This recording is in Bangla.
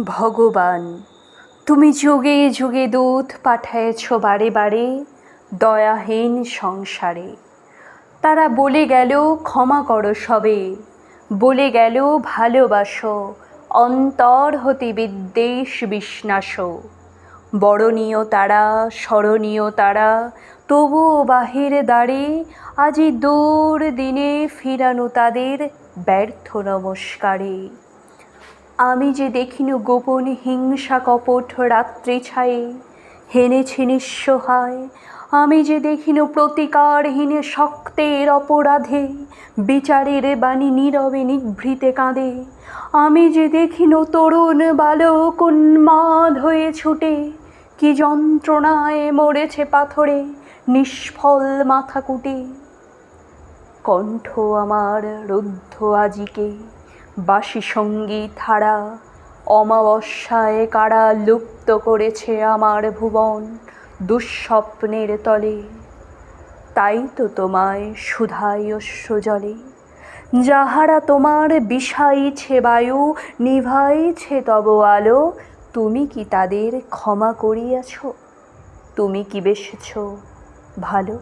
ভগবান, তুমি যুগে যুগে দূত পাঠায়েছ বারে বারে দয়াহীন সংসারে। তারা বলে গেল, ক্ষমা করো সবে। বলে গেল, ভালোবাসো, অন্তর হতে বিদ্বেষ বিষ্ণাস। বরণীয় তারা, স্মরণীয় তারা, তবুও বাহির দ্বারে আজি দূর দিনে ফিরানো তাদের ব্যর্থ নমস্কারে। আমি যে দেখিনু গোপন হিংসা কপট রাত্রি ছায়ে, হেনেছি নিঃসহায় আমি যে দেখিনু প্রতিকারহীন শক্তের অপরাধে, বিচারের বাণী নীরবে নিভৃতে কাঁদে। আমি যে দেখিনু তরুণ বালক উন্মাদ হয়ে ছুটে, কি যন্ত্রণায় মরেছে পাথরে, নিষ্ফল মাথা কুটে। কণ্ঠ আমার রুদ্ধ আজিকে। বাসি সংগীত হারা অমাবস্যায় কারা লুপ্ত করেছে আমার ভুবন দুঃস্বপ্নের তলে। তাই তো তোমায় সুধাই অশ্রু জলে, যাহারা তোমার বিষাইছে বায়ু, নিভাইছে তব আলো, তুমি কি তাদের ক্ষমা করিয়াছ? তুমি কি বেসেছ ভালো?